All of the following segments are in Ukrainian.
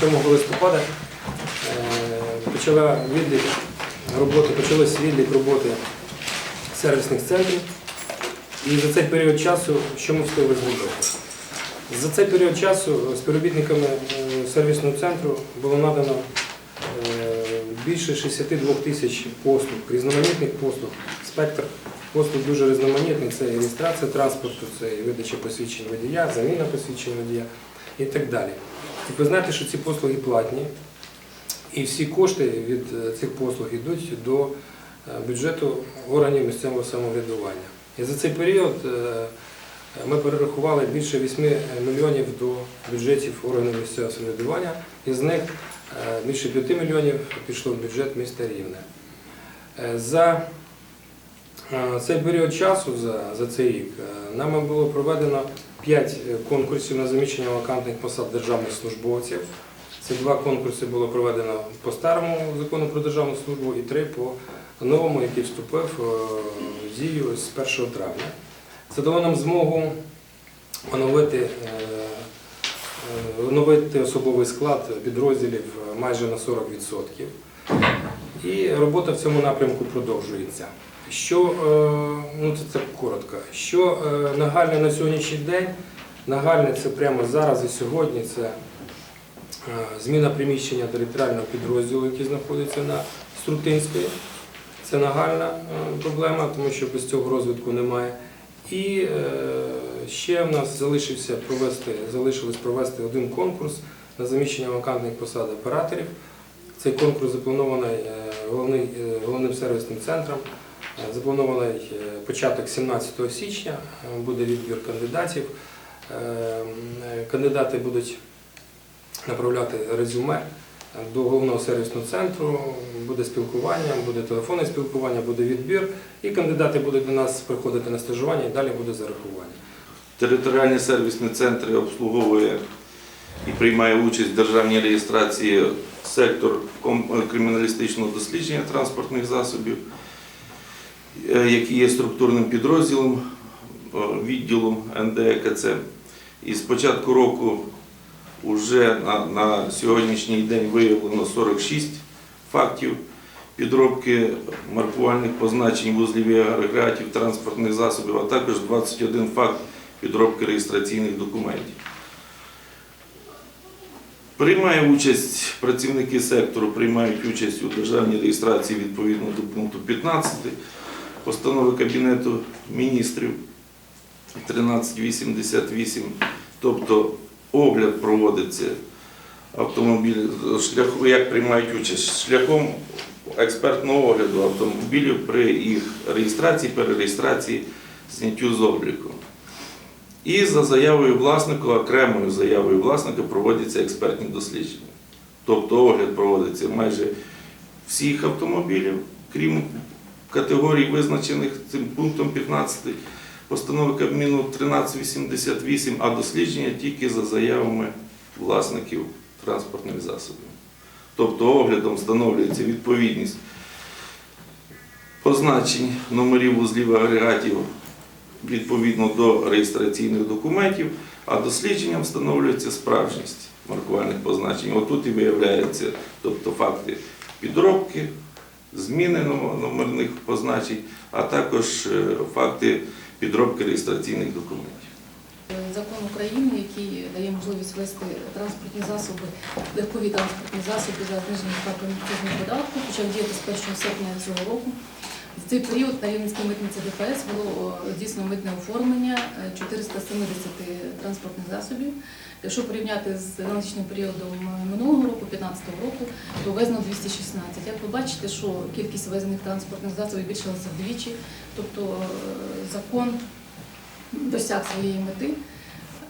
7 листопада е, почала відлік роботи, почалось відлік роботи сервісних центрів. І за цей період часу, що ми встигли зробити? За цей період часу співробітниками е, сервісного центру було надано е, більше 62 тисяч послуг, різноманітних послуг, спектр послуг дуже різноманітний. Це і реєстрація транспорту, це і видача посвідчень водія, заміна посвідчень водія і так далі. І ви знаєте, що ці послуги платні, і всі кошти від е, цих послуг йдуть до е, бюджету органів місцевого самоврядування. І за цей період е, ми перерахували більше 8 мільйонів до бюджетів органів місцевого самоврядування, із них більше 5 мільйонів пішло в бюджет міста Рівне. За цей період часу, за, за цей рік, нами було проведено 5 конкурсів на заміщення вакантних посад державних службовців. Це два конкурси було проведено по старому закону про державну службу і три по новому, який вступив е, в дію з 1 травня. Це дало нам змогу оновити, е, е, оновити особовий склад підрозділів е, майже на 40%. І робота в цьому напрямку продовжується. Що, е, ну це, це коротко, що е, нагальне на сьогоднішній день, нагальне це прямо зараз і сьогодні, це е, зміна приміщення територіального підрозділу, який знаходиться на Струтинської. Це нагальна проблема, тому що без цього розвитку немає. І ще в нас залишився провести, залишилось провести один конкурс на заміщення вакантних посад операторів. Цей конкурс запланований головним сервісним центром. Запланований е, початок 17 січня, е, буде відбір кандидатів. Е, Кандидати будуть направляти резюме до головного сервісного центру, буде спілкування, буде телефонне спілкування, буде відбір, і кандидати будуть до нас приходити на стажування і далі буде зарахування. Територіальні сервісні центри обслуговує і приймає участь в державній реєстрації сектор криміналістичного дослідження транспортних засобів, е, який є структурним підрозділом е, відділом НДЕКЦ. І з початку року вже на, на сьогоднішній день виявлено 46 фактів підробки маркувальних позначень вузлів і агрегатів транспортних засобів, а також 21 факт підробки реєстраційних документів. Приймає участь працівники сектору, приймають участь у державній реєстрації відповідно до пункту 15 постанови Кабінету міністрів 1388, тобто огляд проводиться автомобілів, шляхом, як приймають участь шляхом експертного огляду автомобілів при їх реєстрації, перереєстрації, зняттю з обліку. І за заявою власника, окремою заявою власника проводяться експертні дослідження. Тобто огляд проводиться майже всіх автомобілів, крім категорій, визначених цим пунктом 15 постанови Кабміну 1388, а дослідження тільки за заявами власників транспортних засобів. Тобто оглядом встановлюється відповідність позначень номерів вузлів агрегатів відповідно до реєстраційних документів, а дослідженням встановлюється справжність маркувальних позначень. Отут і виявляються тобто, факти підробки, зміни номерних позначень, а також е, факти підробки реєстраційних документів. Закон України, який дає можливість вести транспортні засоби, легкові транспортні засоби за зниженим ставками акцизного податку, почав діяти з 1 серпня цього року. В цей період на Рівненській митниці ДПС було о, здійснено митне оформлення е, 470 транспортних засобів. Якщо порівняти з аналогічним періодом минулого року, 2015 року, то везено 216. Як ви бачите, що кількість везених транспортних засобів збільшилася вдвічі, тобто е, закон досяг своєї мети.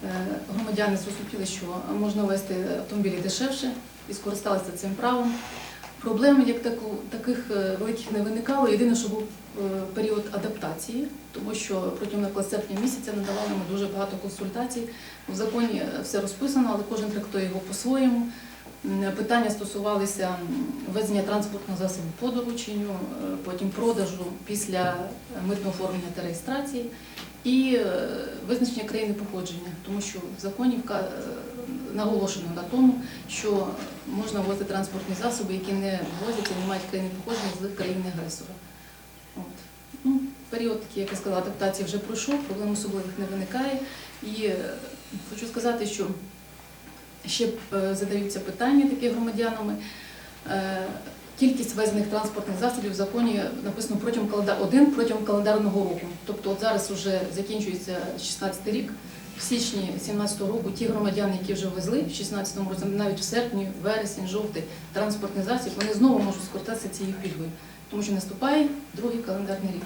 Е, Громадяни зрозуміли, що можна вести автомобілі дешевше і скористалися цим правом. Проблем як таку, таких е, великих не виникало. Єдине, що був е, період адаптації, тому що протягом наприклад, серпня місяця надавали ми дуже багато консультацій. В законі е, все розписано, але кожен трактує його по-своєму. Питання стосувалися ввезення транспортного засобу по дорученню, потім продажу після митного оформлення та реєстрації і визначення країни походження, тому що в законі наголошено на тому, що можна ввозити транспортні засоби, які не ввозяться, не мають країни походження з країни-агресора. Ну, період, такий, як я сказала, адаптації вже пройшов, проблем особливих не виникає. І е, хочу сказати, що ще е, задаються питання такі громадянами. Е, Кількість ввезених транспортних засобів в законі написано протягом один протягом календарного року. Тобто, от зараз вже закінчується 16 рік. В січні 2017 року ті громадяни, які вже везли в 16 році, навіть в серпні, вересень, жовтий транспортний засіб, вони знову можуть скористатися цією пільгою, тому що наступає другий календарний рік.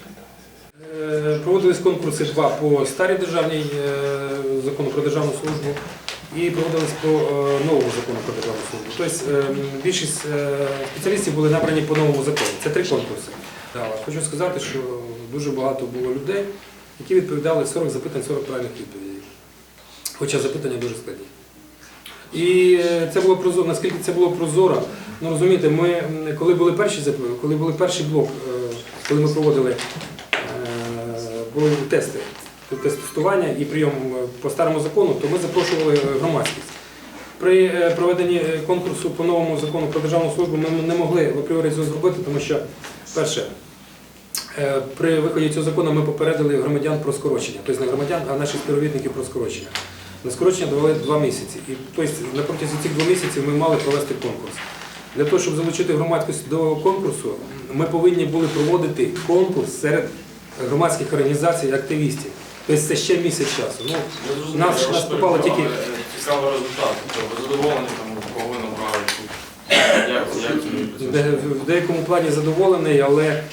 Е, Проводились конкурси два по старій державній е, закону про державну службу і проводились по е, новому закону про державну службу. Тобто більшість спеціалістів були набрані по новому закону. Це три конкурси. Хочу сказати, що дуже багато було людей, які відповідали 40 запитань, 40 правильних відповідей. Хоча запитання дуже складні. І е, це було прозоро, наскільки це було прозоро. Ну розумієте, ми коли були перші коли були перший блок, е, коли ми проводили е, були тести, тестування і прийом по старому закону, то ми запрошували громадськість. При проведенні конкурсу по новому закону про державну службу ми не могли в апріорі цього зробити, тому що, перше, при виході цього закону ми попередили громадян про скорочення, тобто не громадян, а наших співробітників про скорочення. На скорочення давали два місяці. І тобто на протязі цих двох місяців ми мали провести конкурс. Для того, щоб залучити громадськість до конкурсу, ми повинні були проводити конкурс серед громадських організацій, активістів. Тобто це ще місяць часу. Ну, Нас- я нас ж попало тільки- але Цікавий результат. Тобто ви задоволені, там, кого набрали в деякому плані задоволений, але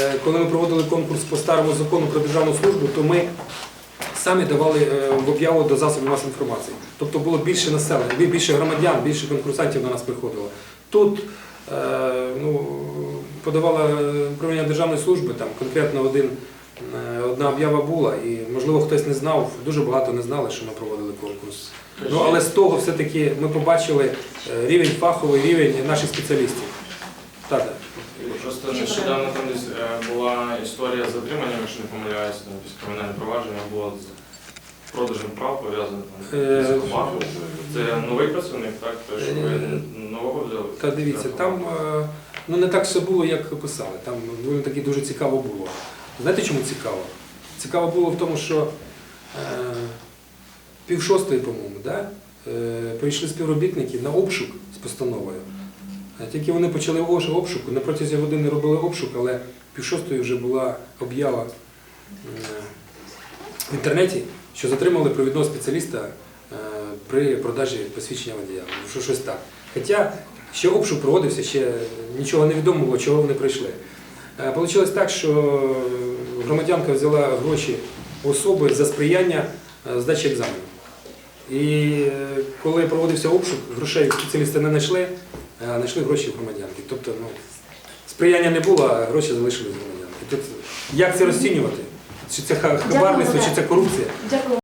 е, коли ми проводили конкурс по старому закону про державну службу, то ми самі давали е, в об'яву до засобів масової інформації. Тобто було більше населення, більше громадян, більше конкурсантів до нас приходило. Тут е, ну, подавала управління державної служби, там конкретно один, е, одна об'ява була, і можливо хтось не знав, дуже багато не знали, що ми проводили конкурс. Ну, але з того все-таки ми побачили рівень фаховий, рівень наших спеціалістів. Так. Просто нещодавно там десь е, була історія з затриманням, якщо не помиляюся, там якесь кримінальне провадження було з продажем прав пов'язане там Е, з комахою. Це новий працівник, так? Тож ви Е, нового взяли? Та дивіться, там е, ну, не так все було, як писали. Там доволі таки дуже цікаво було. Знаєте, чому цікаво? Цікаво було в тому, що е, пів шостої, по-моєму, да? е, прийшли співробітники на обшук з постановою. Е, Тільки вони почали ош- обшук, на протязі години робили обшук, але пів шостої вже була об'ява е, в інтернеті, що затримали провідного спеціаліста е, при продажі посвідчення водія. Що щось так. Хоча ще обшук проводився, ще нічого не відомо було, чого вони прийшли. Получилось так, що громадянка взяла гроші особи за сприяння здачі екзамену. І коли проводився обшук, грошей спеціалісти не знайшли, знайшли гроші в громадянки. Тобто ну, сприяння не було, а гроші залишились в громадянки. Тут як це розцінювати? Чи це ха- хабарництво, чи це корупція? Дякую